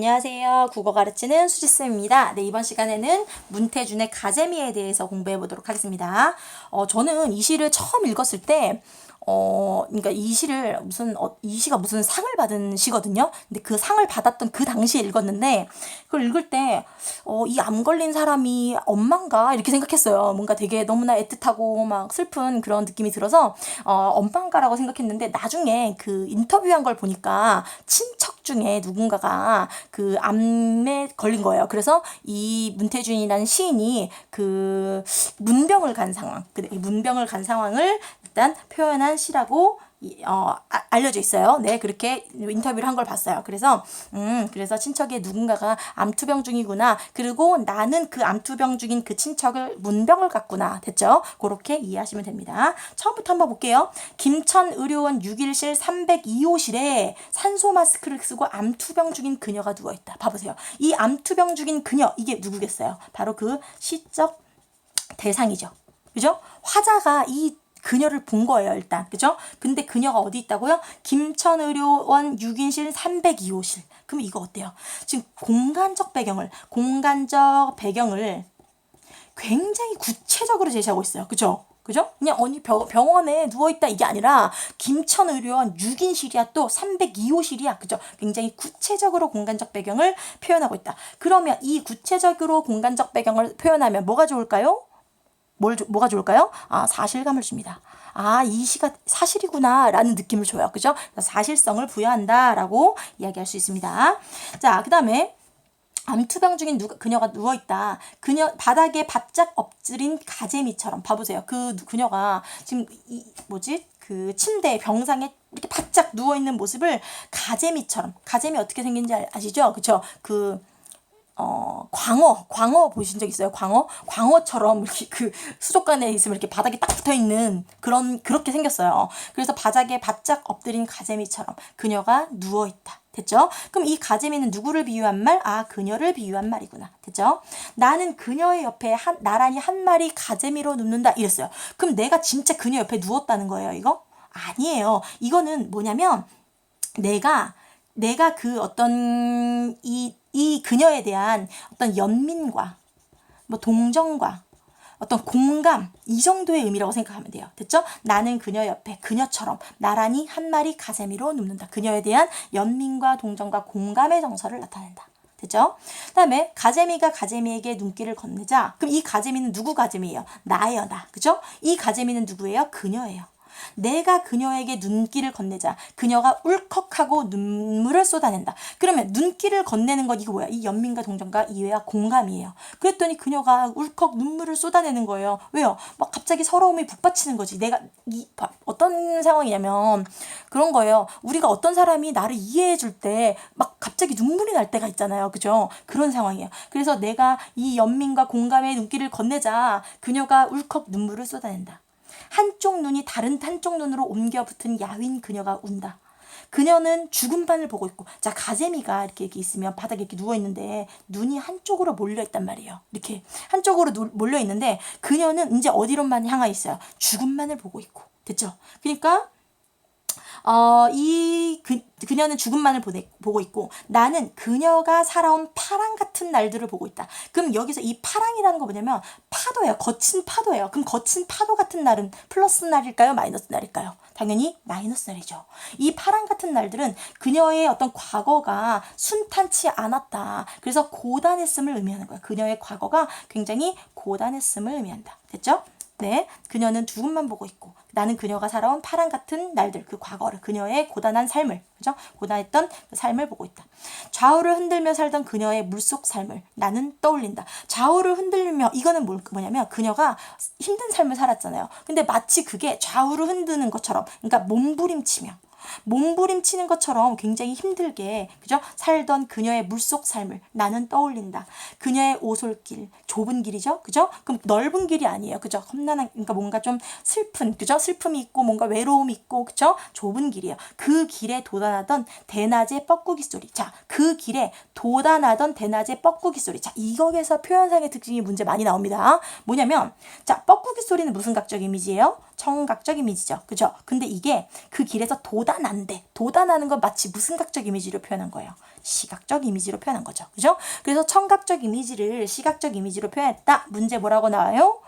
안녕하세요. 국어 가르치는 수지쌤입니다. 네, 이번 시간에는 문태준의 가재미에 대해서 공부해 보도록 하겠습니다. 어, 저는 이 시를 처음 읽었을 때, 어, 그러니까 이 시를 무슨, 어, 이 시가 무슨 상을 받은 시거든요. 근데 그 상을 받았던 그 당시에 읽었는데, 그걸 읽을 때, 어, 이 암 걸린 사람이 엄만가? 이렇게 생각했어요. 뭔가 되게 너무나 애틋하고 막 슬픈 그런 느낌이 들어서, 어, 엄만가라고 생각했는데, 나중에 그 인터뷰한 걸 보니까 친척 중에 누군가가 그 암에 걸린 거예요. 그래서 이 문태준이라는 시인이 그 문병을 간 상황, 그 문병을 간 상황을 일단 표현한 시라고 이- 어, 아- 알려져 있어요. 네, 그렇게 인터뷰를 한 걸 봤어요. 그래서, 음, 그래서 친척의 누군가가 암투병 중이구나. 그리고 나는 그 암투병 중인 그 친척을 문병을 갖구나. 됐죠? 그렇게 이해하시면 됩니다. 처음부터 한번 볼게요. 김천 의료원 6일실 302호실에 산소 마스크를 쓰고 암투병 중인 그녀가 누워있다. 봐보세요. 이 암투병 중인 그녀, 이게 누구겠어요? 바로 그 시적 대상이죠. 그죠? 화자가 이 그녀를 본 거예요, 일단. 그죠? 근데 그녀가 어디 있다고요? 김천의료원 6인실 302호실. 그럼 이거 어때요? 지금 공간적 배경을, 공간적 배경을 굉장히 구체적으로 제시하고 있어요. 그죠? 그죠? 그냥 어디 병, 병원에 누워있다 이게 아니라 김천의료원 6인실이야 또 302호실이야. 그죠? 굉장히 구체적으로 공간적 배경을 표현하고 있다. 그러면 이 구체적으로 공간적 배경을 표현하면 뭐가 좋을까요? 뭘, 조- 뭐가 좋을까요? 아, 사실감을 줍니다. 아, 이 시가 사실이구나, 라는 느낌을 줘요. 그죠? 사실성을 부여한다, 라고 이야기할 수 있습니다. 자, 그 다음에, 암투병 중인 누가, 그녀가 누워있다. 그녀, 바닥에 바짝 엎드린 가재미처럼. 봐보세요. 그 누- 그녀가 지금, 이, 뭐지? 그 침대, 병상에 이렇게 바짝 누워있는 모습을 가재미처럼. 가재미 어떻게 생긴지 아- 아시죠? 그쵸? 그, 어, 광어, 광어 보신 적 있어요? 광어? 광어처럼 이렇게 그 수족관에 있으면 이렇게 바닥에 딱 붙어 있는 그런, 그렇게 생겼어요. 그래서 바닥에 바짝 엎드린 가재미처럼 그녀가 누워있다. 됐죠? 그럼 이 가재미는 누구를 비유한 말? 아, 그녀를 비유한 말이구나. 됐죠? 나는 그녀의 옆에 한, 나란히 한 마리 가재미로 눕는다. 이랬어요. 그럼 내가 진짜 그녀 옆에 누웠다는 거예요, 이거? 아니에요. 이거는 뭐냐면, 내가 내가 그 어떤 이, 이 그녀에 대한 어떤 연민과 뭐 동정과 어떤 공감 이 정도의 의미라고 생각하면 돼요. 됐죠? 나는 그녀 옆에 그녀처럼 나란히 한 마리 가재미로 눕는다. 그녀에 대한 연민과 동정과 공감의 정서를 나타낸다. 됐죠? 그 다음에 가재미가 가재미에게 눈길을 건네자. 그럼 이 가재미는 누구 가재미예요? 나예요, 나. 그죠? 이 가재미는 누구예요? 그녀예요. 내가 그녀에게 눈길을 건네자 그녀가 울컥하고 눈물을 쏟아낸다. 그러면 눈길을 건네는 건 이거 뭐야? 이 연민과 동정과 이해와 공감이에요. 그랬더니 그녀가 울컥 눈물을 쏟아내는 거예요. 왜요? 막 갑자기 서러움이 북받치는 거지. 내가 이 봐, 어떤 상황이냐면 그런 거예요. 우리가 어떤 사람이 나를 이해해 줄 때 막 갑자기 눈물이 날 때가 있잖아요. 그죠? 그런 상황이에요. 그래서 내가 이 연민과 공감의 눈길을 건네자 그녀가 울컥 눈물을 쏟아낸다. 한쪽 눈이 다른 한쪽 눈으로 옮겨 붙은 야윈 그녀가 운다. 그녀는 죽은 판을 보고 있고, 자, 가재미가 이렇게, 이렇게 있으면 바닥에 이렇게 누워 있는데, 눈이 한쪽으로 몰려 있단 말이에요. 이렇게. 한쪽으로 누- 몰려 있는데, 그녀는 이제 어디로만 향해 있어요? 죽음만을 보고 있고. 됐죠? 그러니까, 어, 이 그, 그녀는 죽음만을 보내, 보고 있고 나는 그녀가 살아온 파랑 같은 날들을 보고 있다. 그럼 여기서 이 파랑이라는 거 뭐냐면 파도예요. 거친 파도예요. 그럼 거친 파도 같은 날은 플러스 날일까요? 마이너스 날일까요? 당연히 마이너스 날이죠. 이 파랑 같은 날들은 그녀의 어떤 과거가 순탄치 않았다. 그래서 고단했음을 의미하는 거야. 그녀의 과거가 굉장히 고단했음을 의미한다. 됐죠? 네, 그녀는 죽음만 보고 있고 나는 그녀가 살아온 파랑 같은 날들 그 과거를 그녀의 고단한 삶을 그죠 고단했던 그 삶을 보고 있다. 좌우를 흔들며 살던 그녀의 물속 삶을 나는 떠올린다. 좌우를 흔들며 이거는 뭘 뭐냐면 그녀가 힘든 삶을 살았잖아요. 근데 마치 그게 좌우를 흔드는 것처럼 그러니까 몸부림치며 몸부림치는 것처럼 굉장히 힘들게 그죠 살던 그녀의 물속 삶을 나는 떠올린다. 그녀의 오솔길 좁은 길이죠, 그죠? 그럼 넓은 길이 아니에요, 그죠? 험난한 그러니까 뭔가 좀 슬픈 그죠? 슬픔이 있고 뭔가 외로움이 있고 그죠? 좁은 길이에요. 그 길에 도단하던 대낮의 뻐꾸기 소리. 자, 그 길에 도단하던 대낮의 뻐꾸기 소리. 자, 이거에서 표현상의 특징이 문제 많이 나옵니다. 뭐냐면 자, 뻐꾸기 소리는 무슨 각적 이미지예요? 청각적 이미지죠. 그죠? 근데 이게 그 길에서 도단한데, 도단하는 건 마치 무슨 각적 이미지로 표현한 거예요? 시각적 이미지로 표현한 거죠. 그죠? 그래서 청각적 이미지를 시각적 이미지로 표현했다. 문제 뭐라고 나와요?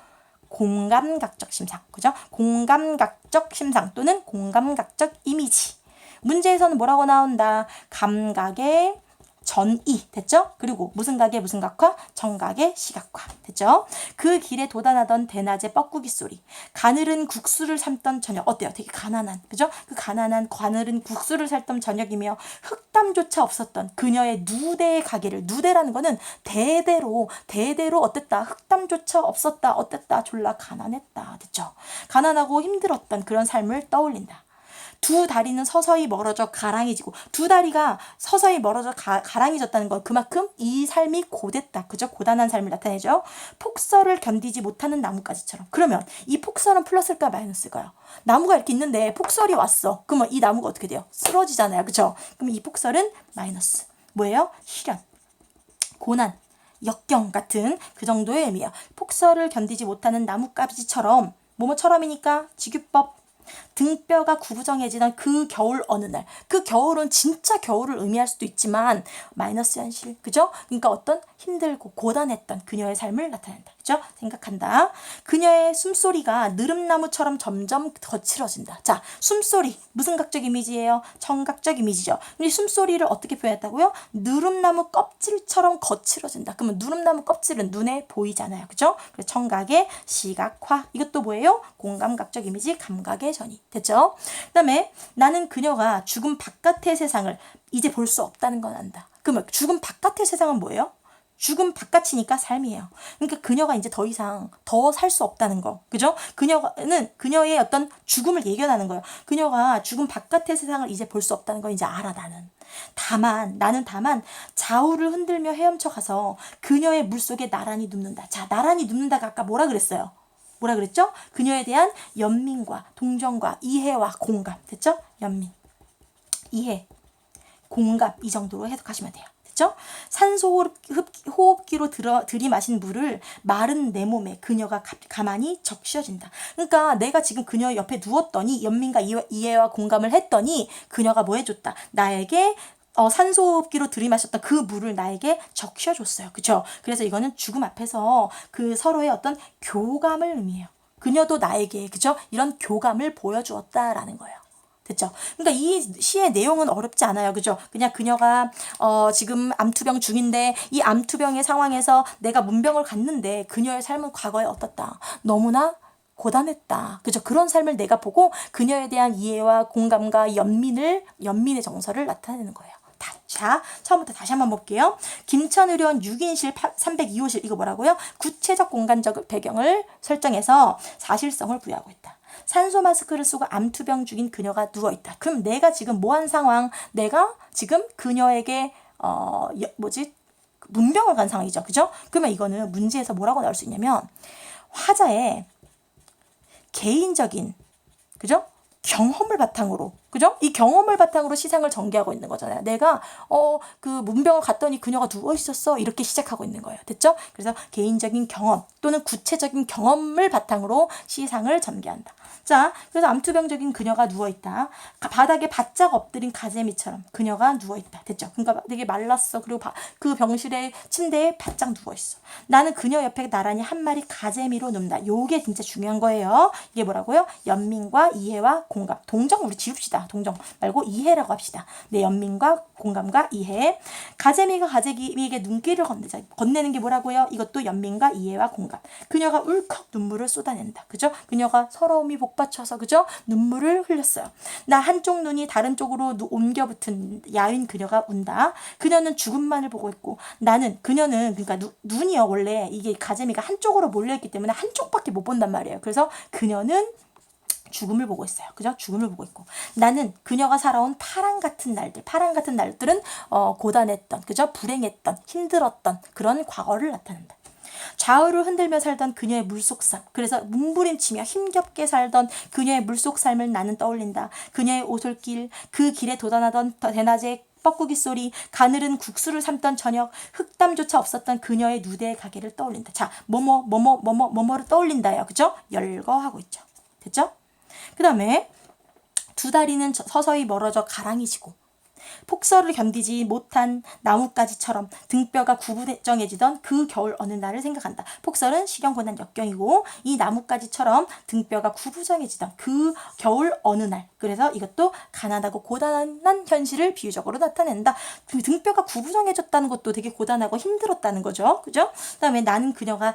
공감각적 심상. 그죠? 공감각적 심상 또는 공감각적 이미지. 문제에서는 뭐라고 나온다? 감각의 전이 됐죠? 그리고 무슨 각의 무슨 각화? 청각의 시각화 됐죠? 그 길에 도단하던 대낮의 뻐꾸기 소리 가늘은 국수를 삶던 저녁 어때요? 되게 가난한 그죠? 그 가난한 가늘은 국수를 삶던 저녁이며 흑담조차 없었던 그녀의 누대의 가게를 누대라는 거는 대대로 대대로 어땠다 흑담조차 없었다 어땠다 졸라 가난했다 됐죠? 가난하고 힘들었던 그런 삶을 떠올린다. 두 다리는 서서히 멀어져 가랑해지고 두 다리가 서서히 멀어져 가, 가랑해졌다는 건 그만큼 이 삶이 고됐다. 그죠? 고단한 삶을 나타내죠. 폭설을 견디지 못하는 나뭇가지처럼. 그러면 이 폭설은 플러스일까 마이너스일까요? 나무가 이렇게 있는데 폭설이 왔어. 그러면 이 나무가 어떻게 돼요? 쓰러지잖아요. 그죠? 그럼 이 폭설은 마이너스. 뭐예요? 시련. 고난. 역경 같은 그 정도의 의미예요. 폭설을 견디지 못하는 나뭇가지처럼 뭐뭐처럼이니까 직유법 등뼈가 구부정해지던 그 겨울 어느 날. 그 겨울은 진짜 겨울을 의미할 수도 있지만 마이너스 현실. 그죠? 그러니까 어떤 힘들고 고단했던 그녀의 삶을 나타낸다. 그죠? 생각한다. 그녀의 숨소리가 느릅나무처럼 점점 거칠어진다. 자, 숨소리. 무슨 각적 이미지예요? 청각적 이미지죠. 근데 숨소리를 어떻게 표현했다고요? 느릅나무 껍질처럼 거칠어진다. 그러면 느릅나무 껍질은 눈에 보이잖아요. 그죠? 그래서 청각의 시각화. 이것도 뭐예요? 공감각적 이미지, 감각의 전이. 됐죠? 그 다음에 나는 그녀가 죽음 바깥의 세상을 이제 볼 수 없다는 건 안다. 그러면 죽음 바깥의 세상은 뭐예요? 죽음 바깥이니까 삶이에요. 그러니까 그녀가 이제 더 이상 더 살 수 없다는 거. 그죠? 그녀는 그녀의 어떤 죽음을 예견하는 거예요. 그녀가 죽음 바깥의 세상을 이제 볼 수 없다는 거 이제 알아 나는. 다만 나는 다만 좌우를 흔들며 헤엄쳐 가서 그녀의 물속에 나란히 눕는다. 자, 나란히 눕는다가 아까 뭐라 그랬어요? 뭐라 그랬죠? 그녀에 대한 연민과 동정과 이해와 공감. 됐죠? 연민. 이해. 공감. 이 정도로 해석하시면 돼요. 됐죠? 산소 호흡 기로 들어, 들이마신 물을 마른 내 몸에 그녀가 가, 가만히 적셔진다. 그러니까 내가 지금 그녀 옆에 누웠더니 연민과 이해, 와 공감을 했더니 그녀가 뭐 해줬다. 나에게 어, 산소호흡기로 들이마셨던 그 물을 나에게 적셔줬어요. 그죠? 그래서 이거는 죽음 앞에서 그 서로의 어떤 교감을 의미해요. 그녀도 나에게, 그죠? 이런 교감을 보여주었다라는 거예요. 됐죠? 그러니까 이 시의 내용은 어렵지 않아요. 그죠? 그냥 그녀가 어 지금 암투병 중인데 이 암투병의 상황에서 내가 문병을 갔는데 그녀의 삶은 과거에 어떻다. 너무나 고단했다. 그죠? 그런 삶을 내가 보고 그녀에 대한 이해와 공감과 연민을 연민의 정서를 나타내는 거예요. 자, 처음부터 다시 한번 볼게요. 김천 의료원 6인실 302호실 이거 뭐라고요? 구체적 공간적 배경을 설정해서 사실성을 부여하고 있다. 산소 마스크를 쓰고 암투병 중인 그녀가 누워 있다. 그럼 내가 지금 뭐한 상황? 내가 지금 그녀에게 어 뭐지? 문병을 간 상황이죠. 그죠? 그러면 이거는 문제에서 뭐라고 나올 수 있냐면 화자의 개인적인 그죠? 경험을 바탕으로 그죠? 이 경험을 바탕으로 시상을 전개하고 있는 거잖아요. 내가 어 그 문병을 갔더니 그녀가 누워 있었어 이렇게 시작하고 있는 거예요. 됐죠? 그래서 개인적인 경험 또는 구체적인 경험을 바탕으로 시상을 전개한다. 자, 그래서 암투병적인 그녀가 누워 있다. 바닥에 바짝 엎드린 가재미처럼 그녀가 누워 있다. 됐죠? 그러니까 되게 말랐어. 그리고 바, 그 병실의 침대에 바짝 누워 있어. 나는 그녀 옆에 나란히 한 마리 가재미로 눕다. 요게 진짜 중요한 거예요. 이게 뭐라고요? 연민과 이해와 공감. 동정 우리 지웁시다. 동정 말고 이해라고 합시다. 내 연민과 공감과 이해. 가재미가 가재미에게 눈길을 건네자. 건네는 게 뭐라고요? 이것도 연민과 이해와 공감. 그녀가 울컥 눈물을 쏟아낸다. 그죠? 그녀가 서러움이 복받쳐서 그죠? 눈물을 흘렸어요. 나 한쪽 눈이 다른 쪽으로 옮겨 붙은 야윈 그녀가 운다. 그녀는 죽음만을 보고 있고 나는 그녀는 그러니까 누, 눈이요 원래 이게 가재미가 한쪽으로 몰려 있기 때문에 한쪽밖에 못 본단 말이에요. 그래서 그녀는 죽음을 보고 있어요. 그죠? 죽음을 보고 있고. 나는 그녀가 살아온 파랑 같은 날들, 파랑 같은 날들은 어, 고단했던, 그죠? 불행했던, 힘들었던 그런 과거를 나타낸다. 좌우를 흔들며 살던 그녀의 물속 삶. 그래서 몸부림치며 힘겹게 살던 그녀의 물속 삶을 나는 떠올린다. 그녀의 오솔길, 그 길에 도단하던 대낮의 뻐꾸기 소리, 가늘은 국수를 삶던 저녁, 흑담조차 없었던 그녀의 누대의 가게를 떠올린다. 자, 뭐뭐, 뭐뭐, 뭐뭐, 뭐뭐를 떠올린다요. 그죠? 열거하고 있죠. 됐죠? 그 다음에 두 다리는 저- 서서히 멀어져 가랑이 지고 폭설을 견디지 못한 나뭇가지처럼 등뼈가 구부정해지던 그 겨울 어느 날을 생각한다. 폭설은 시경고난 역경이고 이 나뭇가지처럼 등뼈가 구부정해지던 그 겨울 어느 날. 그래서 이것도 가난하고 고단한 현실을 비유적으로 나타낸다. 그 등뼈가 구부정해졌다는 것도 되게 고단하고 힘들었다는 거죠. 그죠? 그다음에 나는 그녀가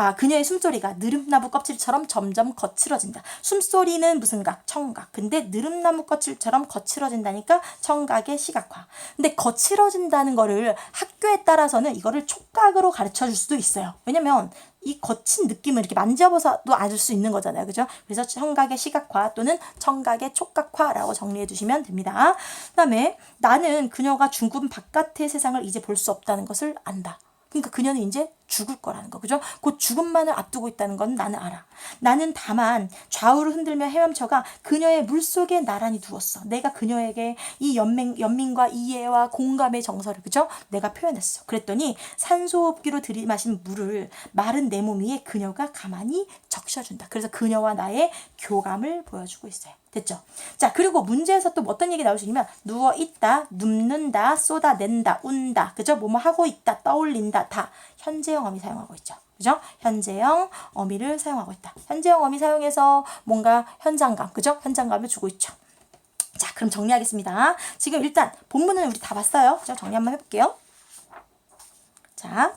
아, 그녀의 숨소리가 느릅나무 껍질처럼 점점 거칠어진다. 숨소리는 무슨 각? 청각. 근데 느릅나무 껍질처럼 거칠어진다니까 청각의 시각화. 근데 거칠어진다는 거를 학교에 따라서는 이거를 촉각으로 가르쳐 줄 수도 있어요. 왜냐면 이 거친 느낌을 이렇게 만져봐서도 알을 수 있는 거잖아요. 그죠? 그래서 청각의 시각화 또는 청각의 촉각화라고 정리해 두시면 됩니다. 그 다음에 나는 그녀가 죽은 바깥의 세상을 이제 볼 수 없다는 것을 안다. 그러니까 그녀는 이제 죽을 거라는 거, 그죠? 곧 죽음만을 앞두고 있다는 건 나는 알아. 나는 다만 좌우를 흔들며 헤엄쳐가 그녀의 물속에 나란히 두었어. 내가 그녀에게 이 연맹, 연민과 이해와 공감의 정서를, 그죠? 내가 표현했어. 그랬더니 산소호흡기로 들이마신 물을 마른 내 몸 위에 그녀가 가만히 적셔준다. 그래서 그녀와 나의 교감을 보여주고 있어요. 됐죠? 자, 그리고 문제에서 또 어떤 얘기 나올 수 있냐면, 누워 있다, 눕는다, 쏟아낸다, 운다, 그죠? 뭐뭐 하고 있다, 떠올린다, 다 현재 형 어미 사용하고 있죠. 그죠? 현재형 어미를 사용하고 있다. 현재형 어미 사용해서 뭔가 현장감, 그죠? 현장감을 주고 있죠. 자, 그럼 정리하겠습니다. 지금 일단 본문은 우리 다 봤어요. 그죠? 정리 한번 해볼게요. 자,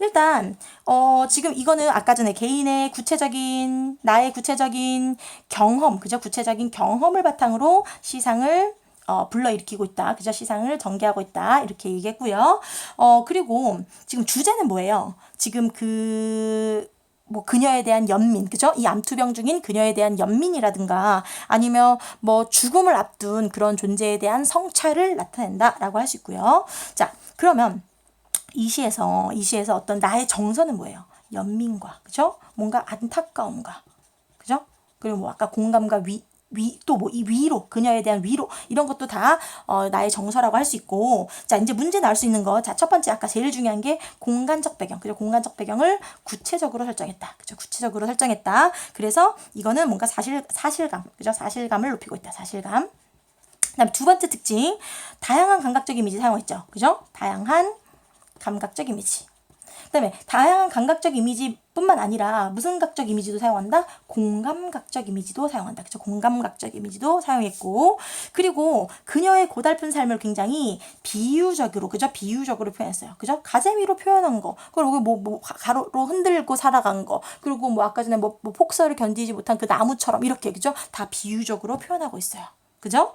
일단 어 지금 이거는 아까 전에 개인의 구체적인 나의 구체적인 경험 그죠 구체적인 경험을 바탕으로 시상을 어, 불러일으키고 있다. 그죠? 시상을 전개하고 있다. 이렇게 얘기했고요. 어, 그리고 지금 주제는 뭐예요? 지금 그, 뭐, 그녀에 대한 연민, 그죠? 이 암투병 중인 그녀에 대한 연민이라든가 아니면 뭐 죽음을 앞둔 그런 존재에 대한 성찰을 나타낸다라고 할 수 있고요. 자, 그러면 이 시에서 이 시에서 어떤 나의 정서는 뭐예요? 연민과 그죠? 뭔가 안타까움과 그죠? 그리고 뭐 아까 공감과 위 위 또 뭐 이 위로 그녀에 대한 위로 이런 것도 다 어, 나의 정서라고 할 수 있고. 자 이제 문제 나올 수 있는 거. 자 첫 번째 아까 제일 중요한 게 공간적 배경. 그죠? 공간적 배경을 구체적으로 설정했다. 그죠? 구체적으로 설정했다. 그래서 이거는 뭔가 사실 사실감. 그죠? 사실감을 높이고 있다. 사실감. 그 다음 두 번째 특징. 다양한 감각적 이미지 사용했죠. 그죠? 다양한 감각적 이미지. 그 다음에 다양한 감각적 이미지 뿐만 아니라 무슨 각적 이미지도 사용한다? 공감각적 이미지도 사용한다. 그죠? 공감각적 이미지도 사용했고 그리고 그녀의 고달픈 삶을 굉장히 비유적으로 그죠? 비유적으로 표현했어요. 그죠? 가재미로 표현한 거. 그리고 뭐, 뭐 가로로 흔들고 살아간 거. 그리고 뭐 아까 전에 뭐, 뭐 폭설을 견디지 못한 그 나무처럼 이렇게 그죠? 다 비유적으로 표현하고 있어요. 그죠?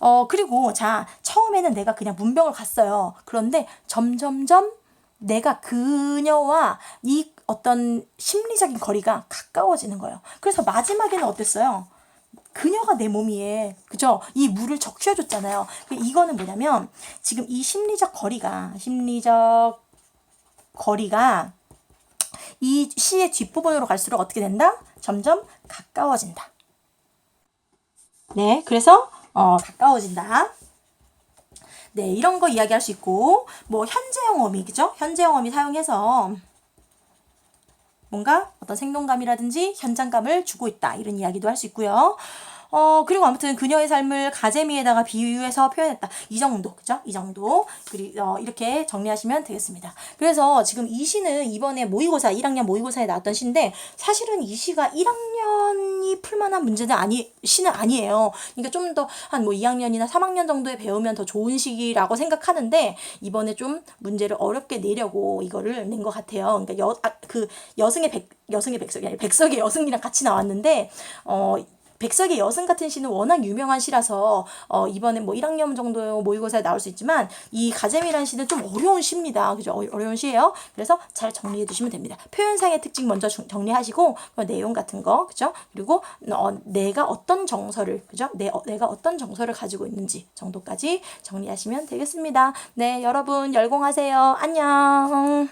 어, 그리고 자, 처음에는 내가 그냥 문병을 갔어요. 그런데 점점점 내가 그녀와 이 어떤 심리적인 거리가 가까워지는 거예요. 그래서 마지막에는 어땠어요? 그녀가 내몸 위에 그죠? 이 물을 적셔 줬잖아요. 그 이거는 뭐냐면 지금 이 심리적 거리가 심리적 거리가 이 시의 뒷부분으로 갈수록 어떻게 된다? 점점 가까워진다. 네, 그래서 어, 가까워진다. 네, 이런 거 이야기할 수 있고 뭐 현재형 어미 그죠? 현재형 어미 사용해서 뭔가 어떤 생동감이라든지 현장감을 주고 있다 이런 이야기도 할 수 있고요. 어 그리고 아무튼 그녀의 삶을 가재미에다가 비유해서 표현했다 이 정도 그죠? 이 정도 그리 어, 이렇게 정리하시면 되겠습니다. 그래서 지금 이 시는 이번에 모의고사 1학년 모의고사에 나왔던 시인데 사실은 이 시가 1학년이 풀만한 문제는 아니 시는 아니에요. 그러니까 좀 더 한 뭐 2학년이나 3학년 정도에 배우면 더 좋은 시기라고 생각하는데 이번에 좀 문제를 어렵게 내려고 이거를 낸 것 같아요. 그러니까 여, 아, 그 여승의 백 여승의 백석이 아니라 백석의 여승이랑 같이 나왔는데 어 백석의 여승 같은 시는 워낙 유명한 시라서 어, 이번에 뭐 1학년 정도 모의고사에 나올 수 있지만 이 가재미라는 시는 좀 어려운 시입니다. 그죠? 어, 어려운 시예요. 그래서 잘 정리해 두시면 됩니다. 표현상의 특징 먼저 주- 정리하시고 그 내용 같은 거 그죠? 그리고 어, 내가 어떤 정서를 그죠? 내, 어, 내가 어떤 정서를 가지고 있는지 정도까지 정리하시면 되겠습니다. 네, 여러분 열공하세요. 안녕.